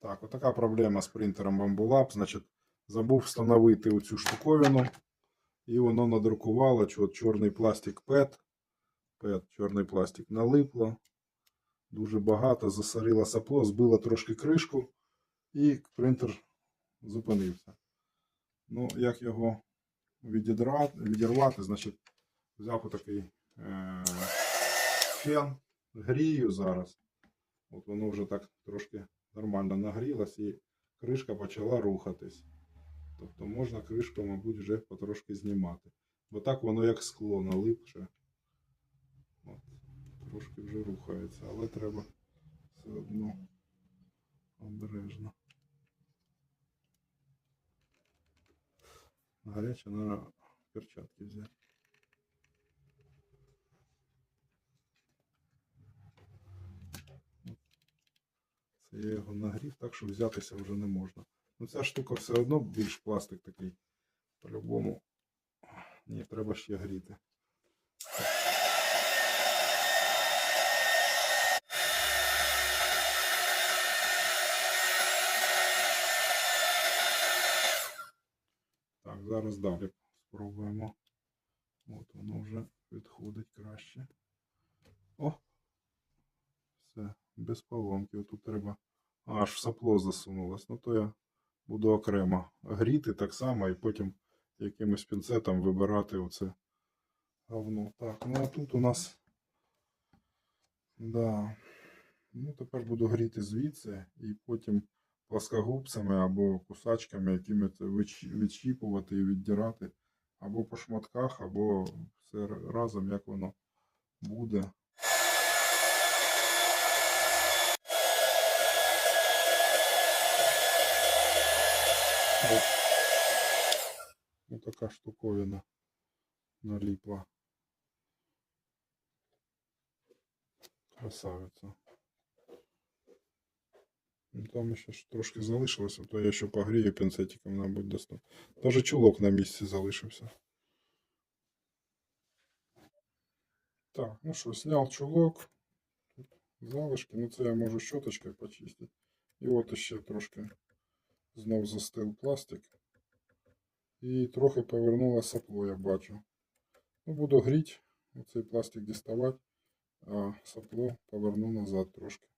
Так, отака проблема з принтером Bambulab. Значить, забув встановити оцю штуковину. І воно надрукувало, що чорний пластик PET. PET, чорний пластик налипло. Дуже багато, засорило сапло, збило трошки кришку, і принтер зупинився. Ну, як його відірвати, значить, взяв отакий е- фен, грію зараз. От воно вже так трошки нормально нагрілось і кришка почала рухатись. Тобто можна кришку, мабуть, вже потрошки знімати. Бо так воно як скло налипше. От, трошки вже рухається, але треба все одно обережно. Гаряче, треба перчатки взяти. Я його нагрів, так що взятися вже не можна. Ну ця штука все одно більш пластик такий. По-любому. Ні, треба ще гріти. Так, зараз далі спробуємо. От воно вже відходить краще. О! Все, без поломки. Тут треба. Аж в сапло засунулось. Ну то я буду окремо гріти так само і потім якимось пінцетом вибирати оце говно. Так, ну а тут у нас. Да. Ну, тепер буду гріти звідси і потім плоскогубцями або кусачками, якими це відщіпувати і віддирати. Або по шматках, або все разом, як воно буде. От. Ну, така штуковина наліпла. Красавиця. Ну, Там ще ж трошки залишилося, то я ще погрію пінцетиком, мабуть, достану. Даже чулок на місці залишився. Так, ну що, зняв чулок. Тут залишки, ну це я можу щоточкою почистити. І от ще трошки знов застив пластик. І трохи повернуло сапло, я бачу. Ну, буду гріти, оцей пластик діставати, а сапло поверну назад трошки.